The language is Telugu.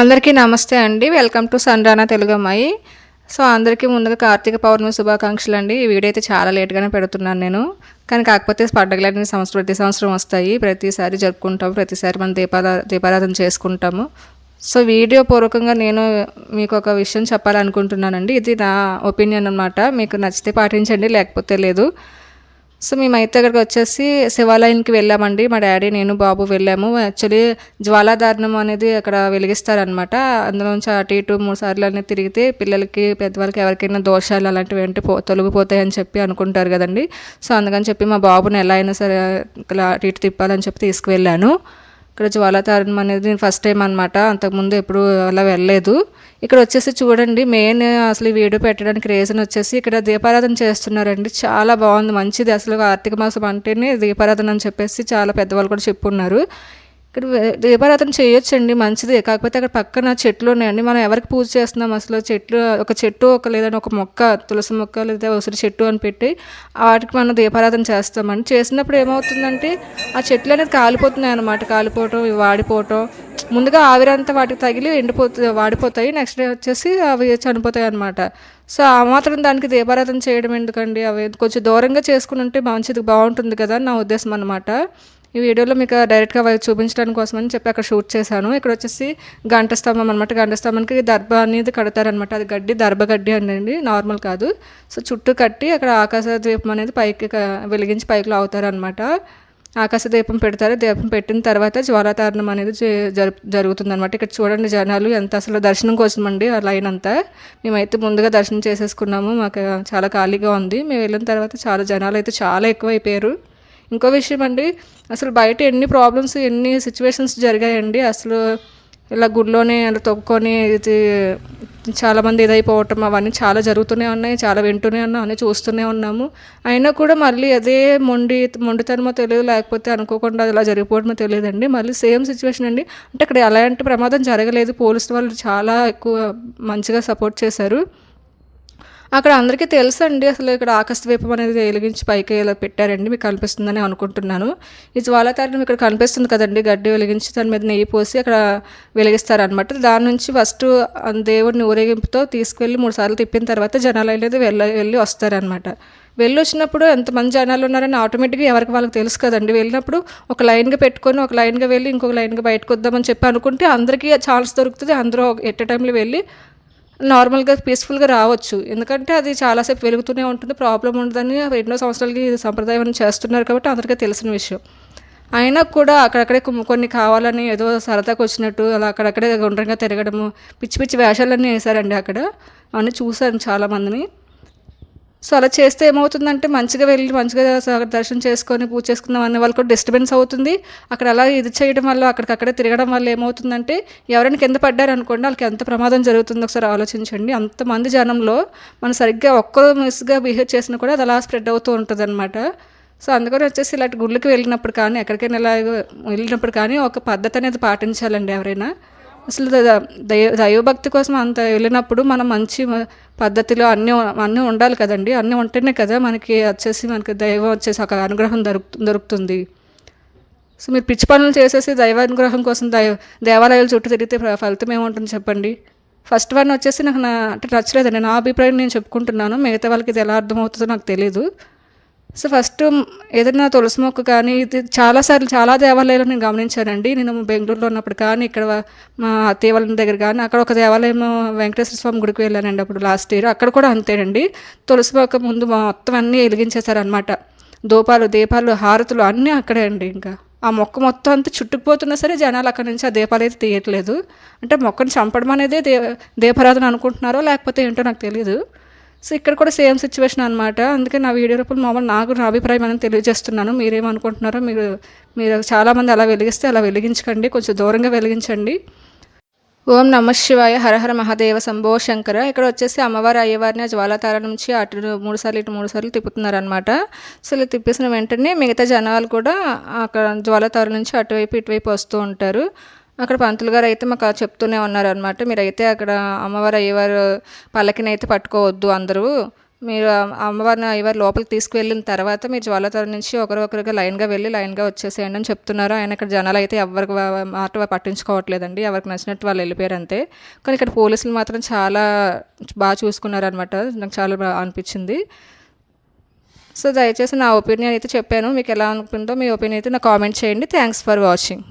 అందరికీ నమస్తే అండి. వెల్కమ్ టు సన్రానా తెలుగు అమ్మాయి సో అందరికీ ముందుగా కార్తీక పౌర్ణమి శుభాకాంక్షలు అండి. ఈ వీడియో అయితే చాలా లేట్గానే పెడుతున్నాను నేను. కానీ కాకపోతే పండగలన్నీ సంవత్సరం ప్రతి సంవత్సరం వస్తాయి. ప్రతిసారి జరుపుకుంటాము. ప్రతిసారి మనం దీపారా దీపారాధన చేసుకుంటాము. సో వీడియో పూర్వకంగా నేను మీకు ఒక విషయం చెప్పాలనుకుంటున్నానండి. ఇది నా ఒపీనియన్ అనమాట మీకు నచ్చితే పాటించండి లేకపోతే లేదు. సో మేమైతే అక్కడికి వచ్చేసి శివాలయానికి వెళ్ళామండి. మా డాడీ నేను బాబు వెళ్ళాము. యాక్చువల్లీ జ్వాలాధారణం అనేది అక్కడ వెలిగిస్తారనమాట అందులోంచి అటు ఇటు మూడు సార్లు అనేది తిరిగితే పిల్లలకి పెద్దవాళ్ళకి ఎవరికైనా దోషాలు అలాంటివి అంటే పో తొలగిపోతాయి అని చెప్పి అనుకుంటారు కదండి. సో అందుకని చెప్పి మా బాబుని ఎలా అయినా సరే ఇలా అటు ఇటు తిప్పాలని చెప్పి తీసుకువెళ్ళాను. ఇక్కడ జ్వాలాతారణం అనేది నేను ఫస్ట్ టైం అనమాట అంతకుముందు ఎప్పుడు అలా వెళ్ళలేదు. ఇక్కడ వచ్చేసి చూడండి మెయిన్ అసలు ఈ వీడియో పెట్టడానికి రీజన్ వచ్చేసి ఇక్కడ దీపారాధన చేస్తున్నారండి. చాలా బాగుంది మంచిది. అసలు కార్తీక మాసం అంటేనే దీపారాధన అని చెప్పేసి చాలా పెద్దవాళ్ళు కూడా చెప్పున్నారు. ఇక్కడ దీపారాధన చేయొచ్చండి మంచిదే. కాకపోతే అక్కడ పక్కన చెట్లు ఉన్నాయండి. మనం ఎవరికి పూజ చేస్తున్నాం అసలు చెట్లు ఒక చెట్టు ఒక లేదంటే ఒక మొక్క తులసి మొక్క లేదా ఉసిరి చెట్టు అని పెట్టి వాటికి మనం దీపారాధన చేస్తామండి. చేసినప్పుడు ఏమవుతుందంటే ఆ చెట్లు అనేది కాలిపోతున్నాయి అనమాట కాలిపోవటం ఇవి వాడిపోవటం. ముందుగా ఆవిరంతా వాటికి తగిలి ఎండిపోతు వాడిపోతాయి. నెక్స్ట్ డే వచ్చేసి అవి చనిపోతాయి అనమాట సో ఆ మాత్రం దానికి దీపారాధన చేయడం ఎందుకండి? అవి కొంచెం దూరంగా చేసుకుని ఉంటే మంచిది బాగుంటుంది కదా నా ఉద్దేశం అనమాట ఈ వీడియోలో మీకు డైరెక్ట్గా అవి చూపించడానికి కోసమని చెప్పి అక్కడ షూట్ చేశాను. ఇక్కడ వచ్చేసి గంట స్తంభం అనమాట గంట స్తంభానికి దర్భ అనేది కడతారనమాట అది గడ్డి దర్భ గడ్డి అండి నార్మల్ కాదు. సో చుట్టూ కట్టి అక్కడ ఆకాశ దీపం అనేది పైకి వెలిగించి పైకి లాగుతారనమాట ఆకాశ దీపం పెడతారు. దీపం పెట్టిన తర్వాత జ్వాలాతారణం అనేది జరు జరుగుతుంది అనమాట ఇక్కడ చూడండి జనాలు ఎంత అసలు దర్శనం కోసం అండి ఆ లైన్ అంతా. మేమైతే ముందుగా దర్శనం చేసేసుకున్నాము. మాకు చాలా ఖాళీగా ఉంది. మేము వెళ్ళిన తర్వాత చాలా జనాలు అయితే చాలా ఎక్కువ అయిపోయారు ఇంకో విషయం అండి అసలు బయట ఎన్ని ప్రాబ్లమ్స్ ఎన్ని సిచ్యువేషన్స్ జరిగాయండి అసలు ఇలా గుడిలోనే అలా తొక్కుకొని ఇది చాలామంది ఇదైపోవటం అవన్నీ చాలా జరుగుతూనే ఉన్నాయి చాలా వింటూనే ఉన్నాం అన్నీ చూస్తూనే ఉన్నాము. అయినా కూడా మళ్ళీ అదే మొండి మొండితనమో తెలియదు లేకపోతే అనుకోకుండా ఇలా జరిగిపోవడమో తెలియదండి. మళ్ళీ సేమ్ సిచ్యువేషన్ అండి. అంటే అక్కడ ఎలాంటి ప్రమాదం జరగలేదు పోలీసు వాళ్ళు చాలా ఎక్కువ మంచిగా సపోర్ట్ చేశారు. అక్కడ అందరికీ తెలుసు అండి అసలు ఇక్కడ ఆకాశద్వీపం అనేది వెలిగించి పైకి ఇలా పెట్టారండి మీకు కనిపిస్తుందని అనుకుంటున్నాను. ఈ జ్వాలతారణం ఇక్కడ కనిపిస్తుంది కదండి గడ్డి వెలిగించి దాని మీద నెయ్యి పోసి అక్కడ వెలిగిస్తారనమాట దాని నుంచి ఫస్ట్ దేవుడిని ఊరేగింపుతో తీసుకువెళ్ళి మూడు సార్లు తిప్పిన తర్వాత జనాలు అనేది వెళ్ళ వెళ్ళి వస్తారనమాట వెళ్ళి వచ్చినప్పుడు ఎంతమంది జనాలు ఉన్నారని ఆటోమేటిక్గా ఎవరికి వాళ్ళకి తెలుసు కదండి. వెళ్ళినప్పుడు ఒక లైన్గా పెట్టుకొని ఒక లైన్గా వెళ్ళి ఇంకొక లైన్గా బయటకు వద్దామని చెప్పి అనుకుంటే అందరికీ ఛాన్స్ దొరుకుతుంది. అందరూ ఎట్ టైంలో వెళ్ళి నార్మల్గా పీస్ఫుల్గా రావచ్చు. ఎందుకంటే అది చాలాసేపు వెలుగుతూనే ఉంటుంది ప్రాబ్లం ఉండదని ఎన్నో సంవత్సరాలకి సంప్రదాయం అని చేస్తున్నారు కాబట్టి అందరికీ తెలిసిన విషయం. అయినా కూడా అక్కడక్కడే కొన్ని కావాలని ఏదో సరదాకు వచ్చినట్టు అలా అక్కడక్కడే గుండ్రంగా తిరగడము పిచ్చి పిచ్చి వేషాలన్నీ వేశారండి అక్కడ. అవన్నీ చూశాను చాలామందిని సో అలా చేస్తే ఏమవుతుందంటే మంచిగా వెళ్ళి మంచిగా దర్శనం చేసుకొని పూజ చేసుకుందాం అనే వాళ్ళకి కూడా డిస్టర్బెన్స్ అవుతుంది. అక్కడ అలా ఇది చేయడం వల్ల అక్కడికక్కడే తిరగడం వల్ల ఏమవుతుందంటే ఎవరైనా కింద పడ్డారు అనుకోండి వాళ్ళకి ఎంత ప్రమాదం జరుగుతుందో ఒకసారి ఆలోచించండి. అంతమంది జనంలో మనం సరిగ్గా ఒక్కరు మిస్గా బిహేవ్ చేసినా కూడా అది అలా స్ప్రెడ్ అవుతూ ఉంటుంది అనమాట సో అందుకని వచ్చేసి ఇలాంటి గుళ్ళకి వెళ్ళినప్పుడు కానీ ఎక్కడికైనా ఇలా వెళ్ళినప్పుడు కానీ ఒక పద్ధతి అనేది పాటించాలండి ఎవరైనా. అసలు ద- దైవ దైవభక్తి కోసం అంత వెళ్ళినప్పుడు మనం మంచి పద్ధతిలో అన్నీ అన్నీ ఉండాలి కదండి. అన్నీ ఉంటేనే కదా మనకి వచ్చేసి మనకి దైవం వచ్చేసి ఒక అనుగ్రహం దొరుకు దొరుకుతుంది. సో మీరు పిచ్చి పనులు చేసేసి దైవానుగ్రహం కోసం దైవ దేవాలయాల చుట్టూ తిరిగితే ఫ- ఫలితం ఏముంటుంది చెప్పండి? ఫస్ట్ వన్ వచ్చేసి నాకు నా అంటే నచ్చలేదండి నా అభిప్రాయం నేను చెప్పుకుంటున్నాను. మిగతా వాళ్ళకి ఇది ఎలా అర్థమవుతుందో నాకు తెలియదు సో ఫస్ట్ ఏదైనా తులసి మొక్క కానీ ఇది చాలాసార్లు చాలా దేవాలయాలు నేను గమనించానండి. నేను బెంగళూరులో ఉన్నప్పుడు కానీ ఇక్కడ మా అత్తయ్య వాళ్ళ దగ్గర కానీ అక్కడ ఒక దేవాలయం వెంకటేశ్వర స్వామి గుడికి వెళ్ళానండి అప్పుడు లాస్ట్ ఇయర్. అక్కడ కూడా అంతేనండి. తులసి మొక్క ముందు మొత్తం అన్నీ వెలిగించేశారనమాట దూపాలు దీపాలు హారతులు అన్నీ అక్కడే అండి ఇంకా. ఆ మొక్క మొత్తం అంతా చుట్టుకుపోతున్నా సరే జనాలు అక్కడ నుంచి ఆ దీపాలు అయితే తీయట్లేదు. అంటే మొక్కను చంపడం అనేది దే దీపారాధన అనుకుంటున్నారో లేకపోతే ఏంటో నాకు తెలియదు సో ఇక్కడ కూడా సేమ్ సిచ్యువేషన్ అనమాట అందుకే నా వీడియో రూపంలో మామూలు నాకు నా అభిప్రాయం అని తెలియజేస్తున్నాను. మీరేమనుకుంటున్నారో మీరు మీరు చాలామంది అలా వెలిగిస్తే అలా వెలిగించకండి. కొంచెం దూరంగా వెలిగించండి. ఓం నమ శివాయ హరహర మహాదేవ శంభో శంకర. ఇక్కడ వచ్చేసి అమ్మవారి అయ్యవారిని జ్వాలతార నుంచి అటు మూడు సార్లు ఇటు మూడు సార్లు తిప్పుతున్నారనమాట సో ఇలా తిప్పేసిన వెంటనే మిగతా జనాలు కూడా అక్కడ జ్వాలతార నుంచి అటువైపు ఇటువైపు వస్తూ ఉంటారు. అక్కడ పంతులు గారు అయితే మాకు చెప్తూనే ఉన్నారనమాట మీరైతే అక్కడ అమ్మవారు అయ్యవారు పల్లకిని అయితే పట్టుకోవద్దు అందరూ. మీరు అమ్మవారిని అయ్యవారి లోపలికి తీసుకువెళ్ళిన తర్వాత మీరు జ్వాలతర నుంచి ఒకరొకరుగా లైన్గా వెళ్ళి లైన్గా వచ్చేసేయండి అని చెప్తున్నారు. ఆయన ఇక్కడ జనాలు అయితే ఎవరికి మాట పట్టించుకోవట్లేదండి. ఎవరికి నచ్చినట్టు వాళ్ళు వెళ్ళిపోయారు అంతే. కానీ ఇక్కడ పోలీసులు మాత్రం చాలా బాగా చూసుకున్నారు అనమాట నాకు చాలా బాగా అనిపించింది. సో దయచేసి నా ఒపీనియన్ అయితే చెప్పాను. మీకు ఎలా అనుకుందో మీ ఒపీనియన్ అయితే నాకు కామెంట్ చేయండి. Thanks for watching.